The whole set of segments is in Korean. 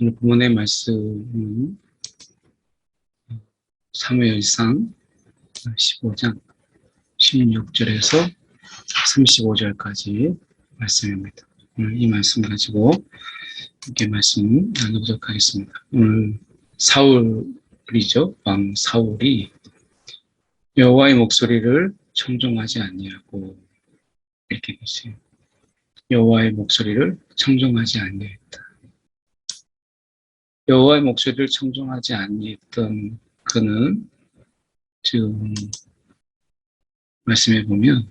오늘 본문의 말씀은 사무엘상 15장 16절에서 35절까지 말씀입니다. 오늘 이 말씀 가지고 함께 말씀 나누도록 하겠습니다. 오늘 사울이죠. 왕 사울이 여호와의 목소리를 청종하지 아니하고 이렇게 되어요 여호와의 목소리를 청종하지 아니했다. 여호와의 목소리를 청종하지 아니했던 그는 지금 말씀해 보면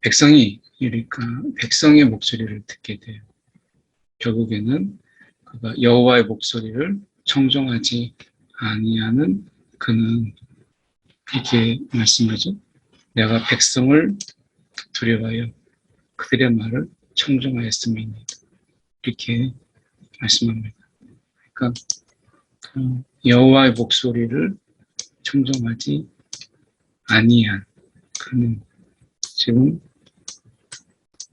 백성이 그러니까 백성의 목소리를 듣게 돼요. 결국에는 그가 여호와의 목소리를 청종하지 아니하는 그는 이렇게 말씀하죠. 내가 백성을 두려워하여 그들의 말을 청종하였음이니 이렇게 말씀합니다. 그러니까 여호와의 목소리를 청종하지 아니한 그는 지금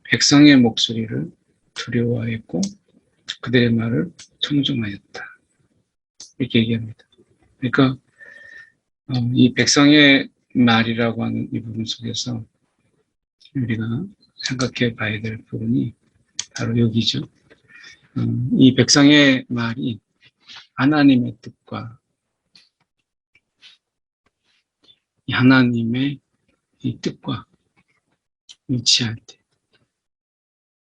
백성의 목소리를 두려워했고 그들의 말을 청종하였다. 이렇게 얘기합니다. 그러니까 어, 이 백성의 말이라고 하는 이 부분 속에서 우리가 생각해 봐야 될 부분이 바로 여기죠. 음, 이 백성의 말이 하나님의 뜻과 하나님의 이 뜻과 일치할 때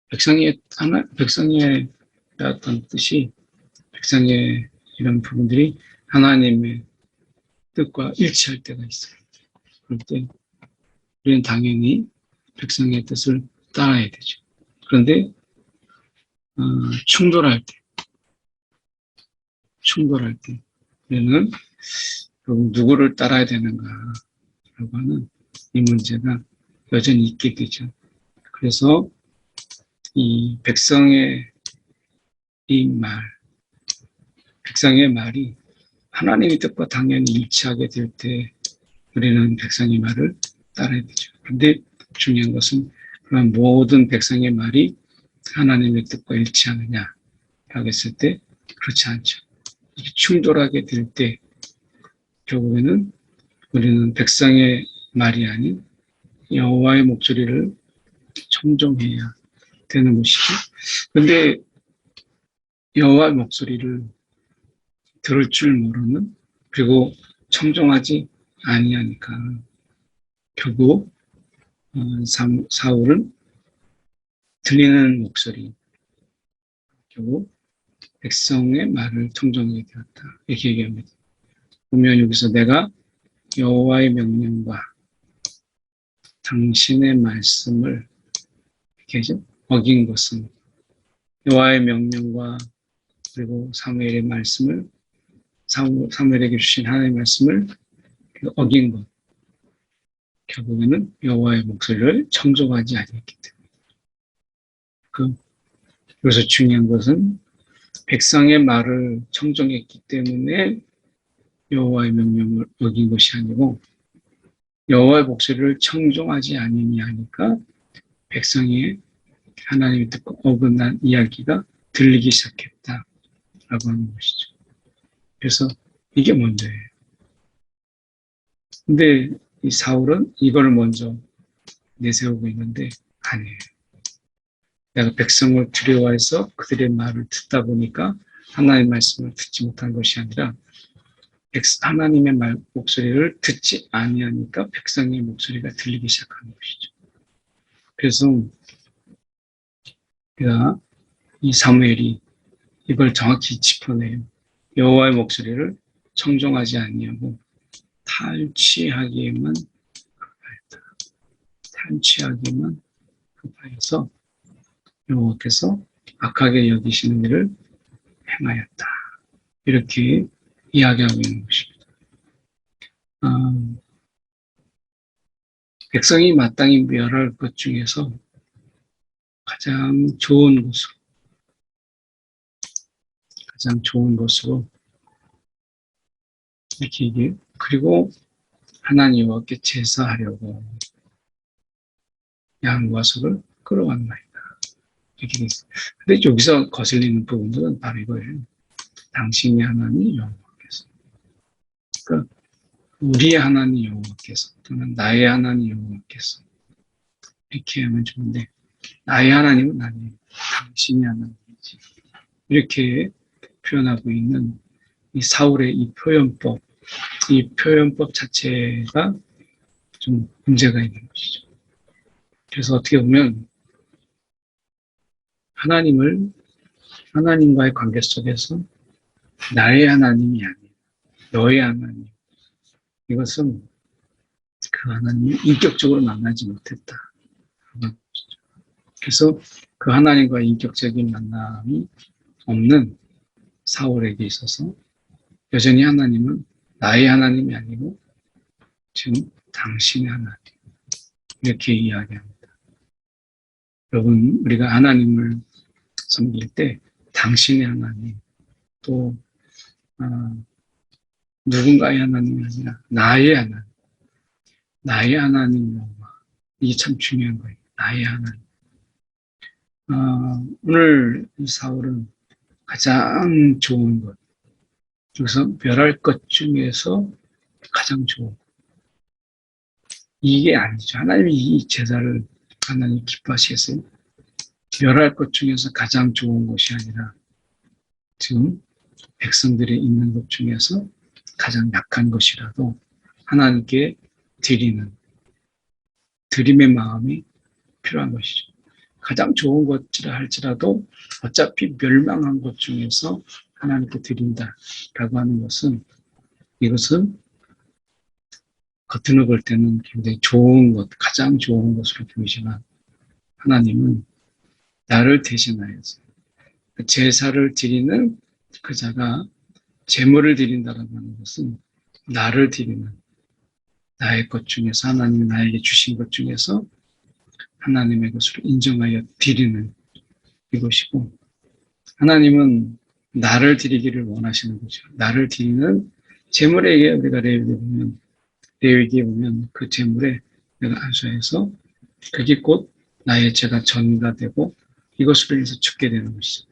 백성의 하나 백성의 어떤 뜻이 백성의 이런 부분들이 하나님의 뜻과 일치할 때가 있어요. 그럴 때 우리는 당연히 백성의 뜻을 따라야 되죠. 그런데 어, 충돌할 때, 충돌할 때 우리는 누구를 따라야 되는가라고 하는 이 문제가 여전히 있게 되죠. 그래서 이 백성의 이 말, 백성의 말이 하나님의 뜻과 당연히 일치하게 될 때 우리는 백성의 말을 따라야 되죠. 그런데 중요한 것은 그런 모든 백성의 말이 하나님의 뜻과 일치하느냐 라고 했을 때 그렇지 않죠. 충돌하게 될 때 결국에는 우리는 백성의 말이 아닌 여호와의 목소리를 청종해야 되는 것이죠. 그런데 여호와의 목소리를 들을 줄 모르는 그리고 청종하지 아니하니까 결국 어, 사울은 들리는 목소리 결국 백성의 말을 청종하게 되었다. 이렇게 얘기합니다. 보면 여기서 내가 여호와의 명령과 당신의 말씀을 이렇게 어긴 것은 여호와의 명령과 그리고 사무엘의 말씀을 사무엘에게 주신 하나님의 말씀을 어긴 것. 결국에는 여호와의 목소리를 청종하지 않았기 때문에 그 여기서 중요한 것은 백성의 말을 청종했기 때문에 여호와의 명령을 어긴 것이 아니고 여호와의 목소리를 청종하지 않으니 하니까 백성의 하나님의 듣고 어긋난 이야기가 들리기 시작했다 라고 하는 것이죠. 그래서 이게 문제예요. 근데 이 사울은 이걸 먼저 내세우고 있는데 아니에요. 내가 백성을 두려워해서 그들의 말을 듣다 보니까 하나님의 말씀을 듣지 못한 것이 아니라 하나님의 말, 목소리를 듣지 아니하니까 백성의 목소리가 들리기 시작하는 것이죠. 그래서 그가 이 사무엘이 이걸 정확히 짚어내요. 여호와의 목소리를 청종하지 아니하고 탈취하기에만 급하였다. 탈취하기만 급하여서 여호와께서 악하게 여기시는 일을 행하였다. 이렇게 이야기하고 있는 것입니다. 어, 백성이 마땅히 멸할 것 중에서 가장 좋은 것으로 가장 좋은 것으로 이렇게 얘기해요. 그리고 하나님 여호와께 제사하려고 양과 소를 끌어왔나이 돼 있어요. 근데 여기서 거슬리는 부분들은 바로 이거예요. 당신의 하나님 여호와께서. 그러니까 우리의 하나님 여호와께서 또는 나의 하나님 여호와께서 이렇게 하면 좋은데 나의 하나님은 아니에요. 당신의 하나님이지. 이렇게 표현하고 있는 이 사울의 이 표현법, 이 표현법 자체가 좀 문제가 있는 것이죠. 그래서 어떻게 보면 하나님을 하나님과의 관계 속에서 나의 하나님이 아니에요. 너의 하나님. 이것은 그 하나님이 인격적으로 만나지 못했다. 그래서 그 하나님과 인격적인 만남이 없는 사울에게 있어서 여전히 하나님은 나의 하나님이 아니고 지금 당신의 하나님. 이렇게 이야기합니다. 여러분, 우리가 하나님을 섬길 때 당신의 하나님, 또, 어, 누군가의 하나님이 아니라 나의 하나님, 나의 하나님 여호와. 이게 참 중요한 거예요. 나의 하나님. 어, 오늘 이 사울은 가장 좋은 것, 여기서 멸할 것 중에서 가장 좋은 것. 이게 아니죠. 하나님이 이 제사를 하나님 기뻐하시겠어요? 멸할 것 중에서 가장 좋은 것이 아니라 지금 백성들이 있는 것 중에서 가장 약한 것이라도 하나님께 드리는 드림의 마음이 필요한 것이죠. 가장 좋은 것이라 할지라도 어차피 멸망한 것 중에서 하나님께 드린다라고 하는 것은 이것은 겉으로 볼 때는 굉장히 좋은 것, 가장 좋은 것으로 보이지만 하나님은 나를 대신하여서 그 제사를 드리는 그 자가 제물을 드린다라고 하는 것은 나를 드리는 나의 것 중에서 하나님이 나에게 주신 것 중에서 하나님의 것으로 인정하여 드리는 이것이고 하나님은 나를 드리기를 원하시는 거죠. 나를 드리는 제물에게 우리가 레위기 보면 레위기에 보면 그 제물에 내가 안수해서 그게 곧 나의 죄가 전가 되고 이것으로 인해서 죽게 되는 것이죠.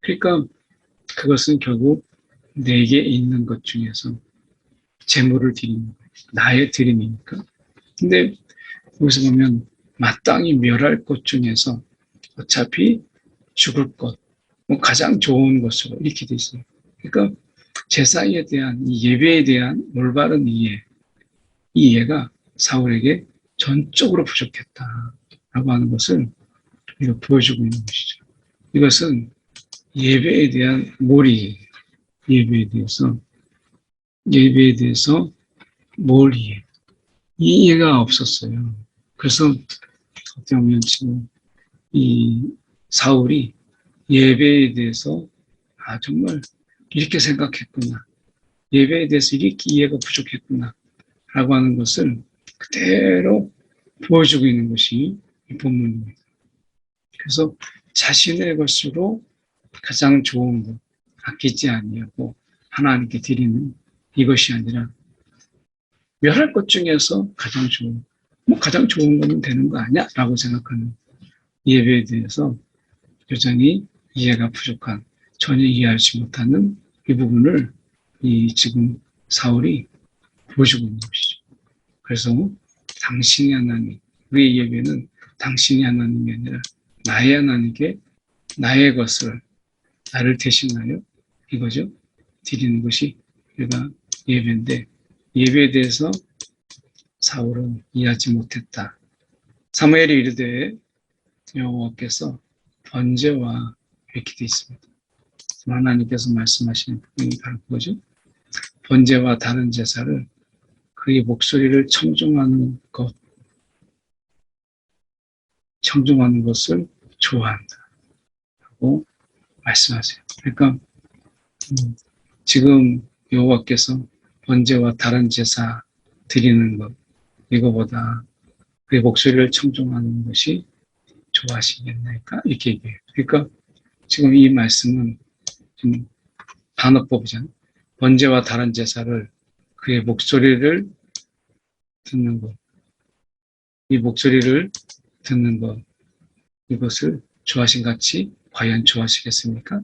그러니까 그것은 결국 내게 있는 것 중에서 제물을 드리는 거예요. 나의 드림이니까. 근데 여기서 보면 마땅히 멸할 것 중에서 어차피 죽을 것, 뭐 가장 좋은 것으로 이렇게 돼 있어요. 그러니까 제사에 대한 이 예배에 대한 올바른 이해, 이 이해가 사울에게 전적으로 부족했다라고 하는 것을 이거 보여주고 있는 것이죠. 이것은 예배에 대한 몰이 예배에 대해서 예배에 대해서 뭘 이해? 이 이해가 없었어요. 그래서 어떻게 보면 지금 이 사울이 예배에 대해서 아 정말 이렇게 생각했구나. 예배에 대해서 이렇게 이해가 부족했구나. 라고 하는 것을 그대로 보여주고 있는 것이 이 본문입니다. 그래서 자신의 것으로 가장 좋은 것, 아끼지 아니하고 하나님께 드리는 이것이 아니라 멸할 것 중에서 가장 좋은, 뭐 가장 좋은 거면 되는 거 아니야? 라고 생각하는 예배에 대해서 여전히 이해가 부족한, 전혀 이해하지 못하는 이 부분을 이 지금 사울이 보여주고 있는 것이죠. 그래서 당신의 하나님, 우리의 예배는 당신의 하나님이 아니라 나의 하나님께 나의 것을 나를 대신하여 이거죠. 드리는 것이 우리가 예배인데 예배에 대해서 사울은 이해하지 못했다. 사무엘이 이르되 여호와께서 번제와 되어 있습니다. 하나님께서 말씀하시는 부분이 바로 그거죠. 번제와 다른 제사를 그의 목소리를 청중하는 것, 청중하는 것을 좋아한다. 라고 말씀하세요. 그러니까 음, 지금 여호와께서 번제와 다른 제사 드리는 것 이거보다 그의 목소리를 청중하는 것이 좋아하시겠나이까 이렇게 얘기해요. 그러니까 지금 이 말씀은 좀 단어법이잖아요. 번제와 다른 제사를 그의 목소리를 듣는 것, 이 목소리를 듣는 것 이것을 좋아하신 같이 과연 좋아하시겠습니까?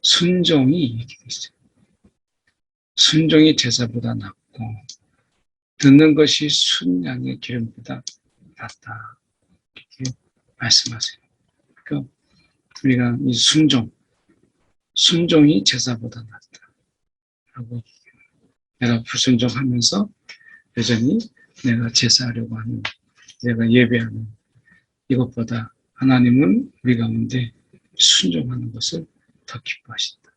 순종이 이렇게 있어요. 순종이 제사보다 낫고 듣는 것이 순양의 기름보다 낫다. 이렇게 말씀하세요. 그러니까 우리가 이 순종, 순종이 제사보다 낫다. 라고 얘기해요. 내가 불순종하면서 여전히 내가 제사하려고 하는, 내가 예배하는 이것보다 하나님은 우리 가운데 순종하는 것을 더 기뻐하신다.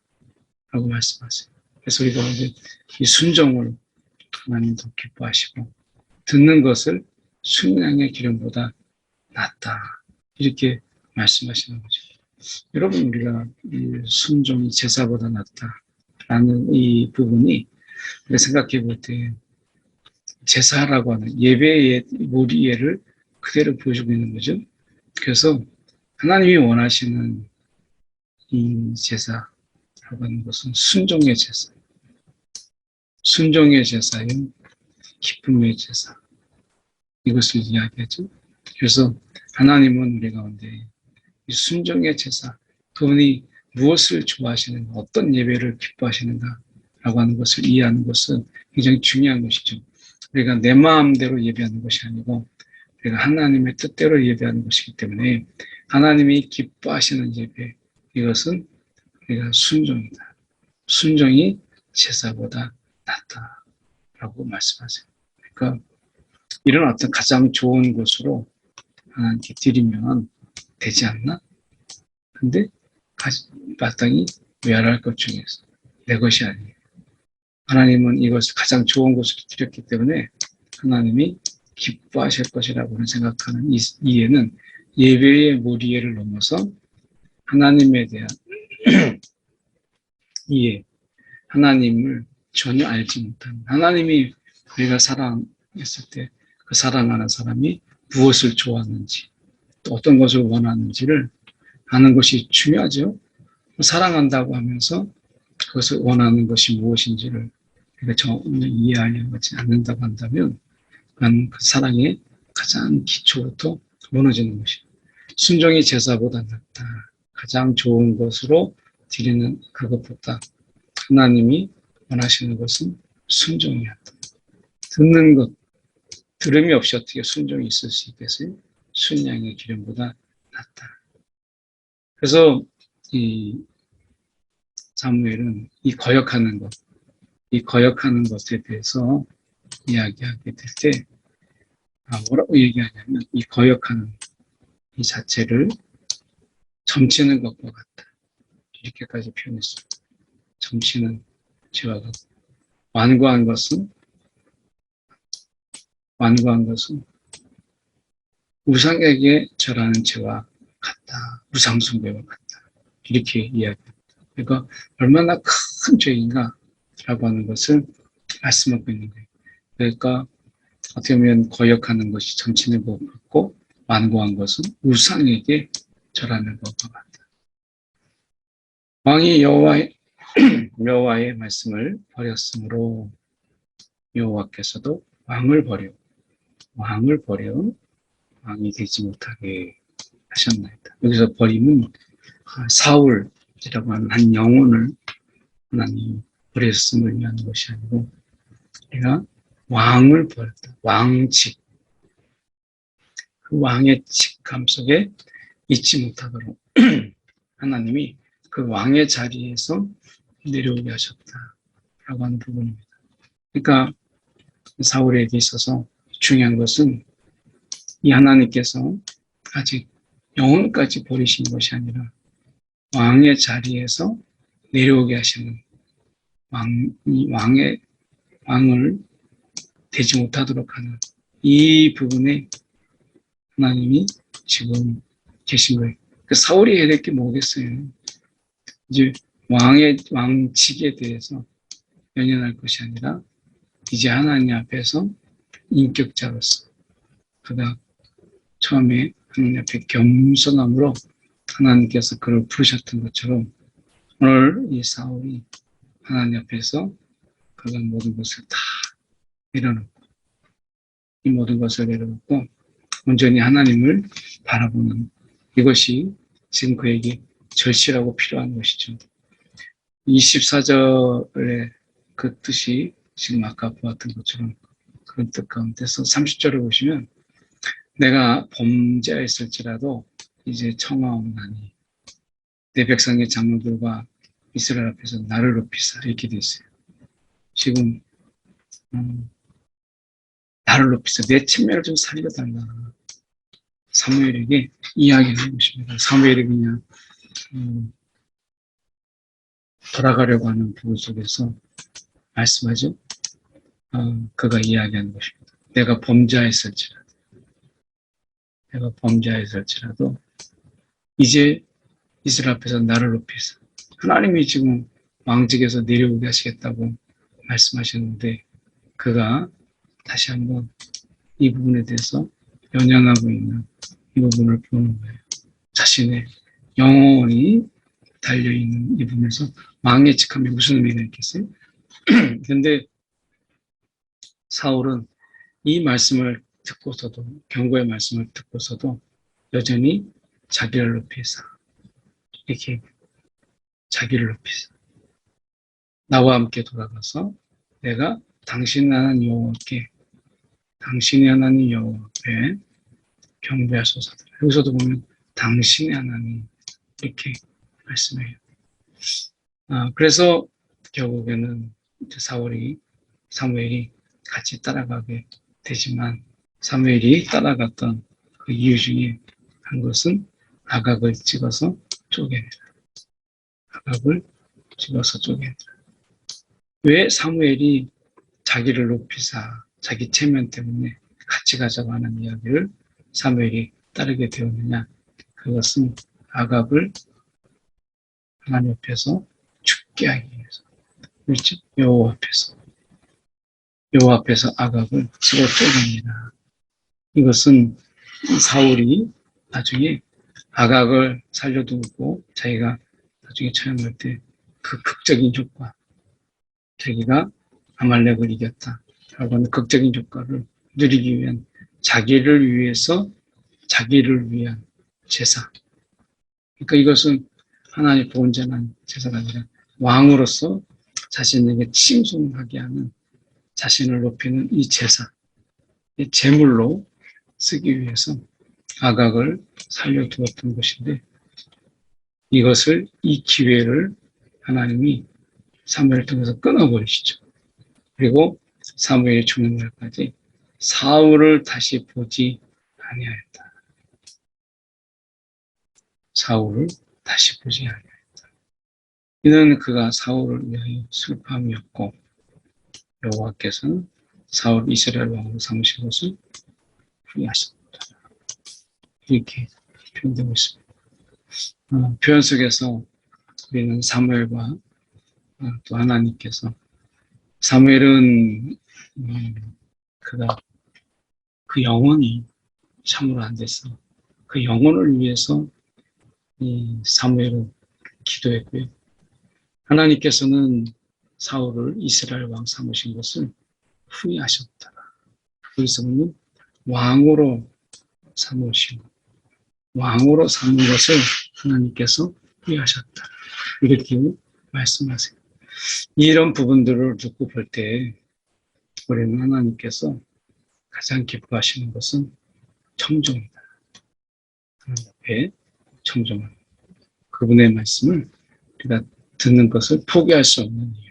라고 말씀하세요. 그래서 우리 가운데 이 순종을 하나님 더 기뻐하시고 듣는 것을 순양의 기름보다 낫다. 이렇게 말씀하시는 거죠. 여러분 우리가 이 순종이 제사보다 낫다라는 이 부분이 우리가 생각해 볼 때 제사라고 하는 예배의 모리예를 그대로 보여주고 있는 거죠. 그래서 하나님이 원하시는 이 제사라고 하는 것은 순종의 제사, 순종의 제사요, 기쁨의 제사 이것을 이야기하죠. 그래서 하나님은 우리 가운데 이 순종의 제사, 그분이 무엇을 좋아하시는가, 어떤 예배를 기뻐하시는가 라고 하는 것을 이해하는 것은 굉장히 중요한 것이죠. 우리가 내 마음대로 예배하는 것이 아니고 우리가 하나님의 뜻대로 예배하는 것이기 때문에 하나님이 기뻐하시는 예배, 이것은 우리가 순종이다. 순종이 제사보다 낫다라고 말씀하세요. 그러니까 이런 어떤 가장 좋은 것으로 하나님께 드리면 되지 않나? 근데 마땅히 외할할 것 중에서 내 것이 아니에요. 하나님은 이것을 가장 좋은 것으로 드렸기 때문에 하나님이 기뻐하실 것이라고 생각하는 이 이해는 예배의 무리예를 넘어서 하나님에 대한 이해, 하나님을 전혀 알지 못하는 하나님이 우리가 사랑했을 때 그 사랑하는 사람이 무엇을 좋아하는지 또 어떤 것을 원하는지를 아는 것이 중요하죠. 사랑한다고 하면서 그것을 원하는 것이 무엇인지를 우리가 전혀 이해하려고 하지 않는다고 한다면 그건 그 사랑의 가장 기초부터 무너지는 것이에요. 순종이 제사보다 낫다. 가장 좋은 것으로 드리는 그것보다 하나님이 원하시는 것은 순종이었다. 듣는 것, 들음이 없이 어떻게 순종이 있을 수 있겠어요? 순양의 기름보다 낫다. 그래서 이 사무엘은 이 거역하는 것, 이 거역하는 것에 대해서 이야기하게 될 때, 아, 뭐라고 얘기하냐면, 이 거역하는 이 자체를 점치는 것과 같다. 이렇게까지 표현했습니다. 점치는 죄와 같다. 완고한 것은, 완고한 것은 우상에게 절하는 죄와 같다. 우상숭배와 같다. 이렇게 이야기합니다. 그러니까 얼마나 큰 죄인가라고 하는 것을 말씀하고 있는 거예요. 그러니까 어떻게 보면 거역하는 것이 점치는 것 같고 완고한 것은 우상에게 절하는 것과 같다. 왕이 여호와의 여호와의 말씀을 버렸으므로 여호와께서도 왕을 버려 왕을 버려 왕이 되지 못하게 하셨나이다. 여기서 버림은 사울이라고 하는 한 영혼을 하나님 버렸음을 위한 것이 아니고 우리가 왕을 버렸다. 왕직. 그 왕의 직함 속에 잊지 못하도록 하나님이 그 왕의 자리에서 내려오게 하셨다라고 하는 부분입니다. 그러니까 사울에게 있어서 중요한 것은 이 하나님께서 아직 영혼까지 버리신 것이 아니라 왕의 자리에서 내려오게 하시는 왕, 이 왕의 왕을 되지 못하도록 하는 이 부분에 하나님이 지금 계신 거예요. 그 사울이 해야 될 게 뭐겠어요? 이제 왕의 왕직에 대해서 연연할 것이 아니라 이제 하나님 앞에서 인격자로서 그가 처음에 하나님 앞에 겸손함으로 하나님께서 그를 부르셨던 것처럼 오늘 이 사울이 하나님 앞에서 그가 모든 것을 다 내려놓고 이 모든 것을 내려놓고 온전히 하나님을 바라보는 이것이 지금 그에게 절실하고 필요한 것이죠. 24절의 그 뜻이 지금 아까 보았던 것처럼 그런 뜻 가운데서 30절을 보시면 내가 범죄했을지라도 이제 청하옵나니 내 백성의 장로들과 이스라엘 앞에서 나를 높이사 이렇게 돼 있어요. 지금 음, 나를 높이사 내 측면을 좀 살려달라. 사무엘에게 이야기하는 것입니다. 사무엘이 그냥 음, 돌아가려고 하는 부분 속에서 말씀하죠. 어, 그가 이야기하는 것입니다. 내가 범죄했을지라도 내가 범죄했을지라도 이제 이스라엘 앞에서 나를 높이사 하나님이 지금 왕직에서 내려오게 하시겠다고 말씀하셨는데 그가 다시 한번 이 부분에 대해서 연연하고 있는 이 부분을 보는 거예요. 자신의 영혼이 달려있는 이 부분에서 왕의 직함이 무슨 의미가 있겠어요? 근데 사울은 이 말씀을 듣고서도 경고의 말씀을 듣고서도 여전히 자기를 높이사 이렇게 자기를 높이사 나와 함께 돌아가서 내가 당신 하나님 여호와께 당신의 하나님 여호와 앞에 경배하소서. 여기서도 보면 당신의 하나님 이렇게 말씀해요. 아, 그래서 결국에는 이제 사울이 사무엘이 같이 따라가게 되지만 사무엘이 따라갔던 그 이유 중에 한 것은 아각을 찍어서 쪼개내라. 아각을 찍어서 쪼개내라. 왜 사무엘이 자기를 높이사 자기 체면 때문에 같이 가자고 하는 이야기를 사무엘이 따르게 되었느냐? 그것은 아갑을 하나님 앞에서 죽게 하기 위해서. 그렇죠? 여호와 앞에서. 여호와 앞에서 아갑을 집어 쪼갭니다. 이것은 사울이 나중에 아각을 살려두고 자기가 나중에 처형할 때 그 극적인 효과, 자기가 아말렉을 이겼다. 라고 하는 극적인 효과를 누리기 위한 자기를 위해서 자기를 위한 제사. 그러니까 이것은 하나님 보온전한 제사가 아니라 왕으로서 자신에게 칭송하게 하는 자신을 높이는 이 제사, 이 제물로 쓰기 위해서 아각을 살려두었던 것인데 이것을 이 기회를 하나님이 사무엘을 통해서 끊어버리시죠. 그리고 사무엘이 죽는 날까지 사울을 다시 보지 아니하였다. 사울을 다시 보지 아니하였다. 이는 그가 사울을 위하여 슬픔이었고 여호와께서는 사울 이스라엘 왕으로 삼으신 것을 후회하셨다. 이렇게 표현되고 있습니다. 어, 표현 속에서 우리는 사무엘과 어, 또 하나님께서 사무엘은 음, 그가 그 영혼이 참으로 안 돼서 그 영혼을 위해서 이 사무엘은 기도했고요. 하나님께서는 사울을 이스라엘 왕 삼으신 것을 후회하셨다. 거기서는 왕으로 삼으신 왕으로 삼은 것을 하나님께서 후회하셨다. 이렇게 말씀하세요. 이런 부분들을 듣고 볼 때 우리는 하나님께서 가장 기뻐하시는 것은 청종이다. 하나님 앞에 청종하는 그분의 말씀을 우리가 듣는 것을 포기할 수 없는 이유.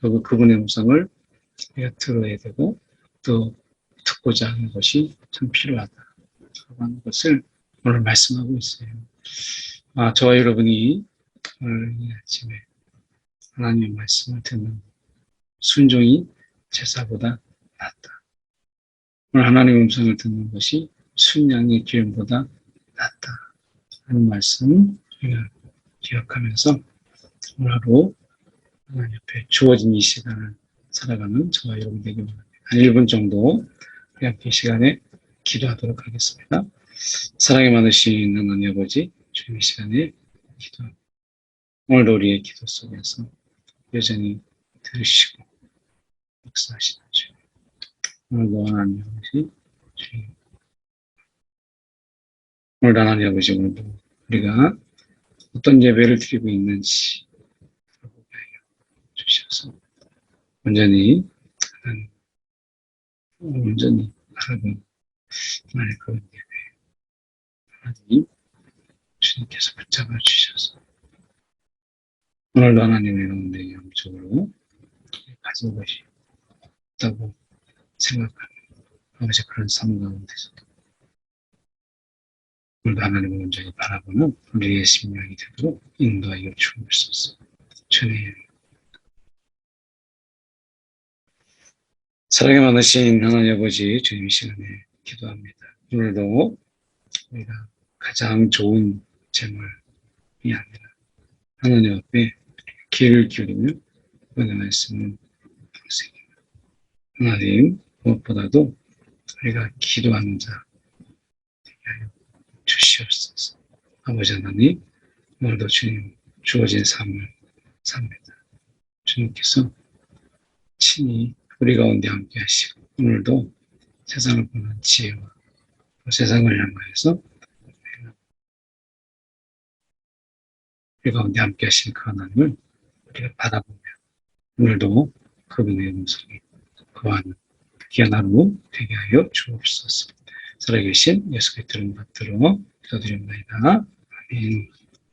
그리고 그분의 음성을 우리가 들어야 되고 또 듣고자 하는 것이 참 필요하다. 라고 하는 것을 오늘 말씀하고 있어요. 아, 저와 여러분이 오늘 이 아침에 하나님의 말씀을 듣는 순종이 제사보다 낫다. 오늘 하나님의 음성을 듣는 것이 순양의 기름보다 낫다. 하는 말씀 우리가 기억하면서 오늘 하루 하나님 옆에 주어진 이 시간을 살아가는 저와 여러분 되기 바랍니다. 한 1분 정도 함께 이 시간에 기도하도록 하겠습니다. 사랑이 많으신 하나님 아버지 주님 이 시간에 기도 오늘도 우리의 기도 속에서 여전히 들으시고 역사하시는 주님 오늘도 하나님 아버지 주님 오늘 하나님 아버지 오늘도. 우리가 어떤 예배를 드리고 있는지 주셔서 온전히 하나님, 온전히 하나님 나의 그런 예배. 하나님 주님께서 붙잡아 주셔서 오늘도 하나님의 가운데 영적으로 것이 없다고 생각하는 아버지 그런 삶 가운데서도 오늘도 하나님을 온전히 바라보는 우리의 심령이 되도록 인도하여 주옵소서. 주님. 사랑에 많으신 하나님 아버지 주님 이 시간에 기도합니다. 오늘도 우리가 가장 좋은 재물이 아니라 하나님 앞에 귀를 기울이며 오늘 말씀을 방생입니다. 하나님 무엇보다도 우리가 기도하는 자 주시옵소서. 아버지 하나님 오늘도 주님 주어진 삶을 삽니다. 주님께서 친히 우리 가운데 함께 하시고 오늘도 세상을 보는 지혜와 또 세상을 향하여서 우리 가운데 함께 하신 그 하나님을 우리가 바라보며 오늘도 그분의 음성이 거하는 귀한 하루 되게 하여 주옵소서. 살아계신 예수 그리스도를 받들어 기도드립니다. 아멘.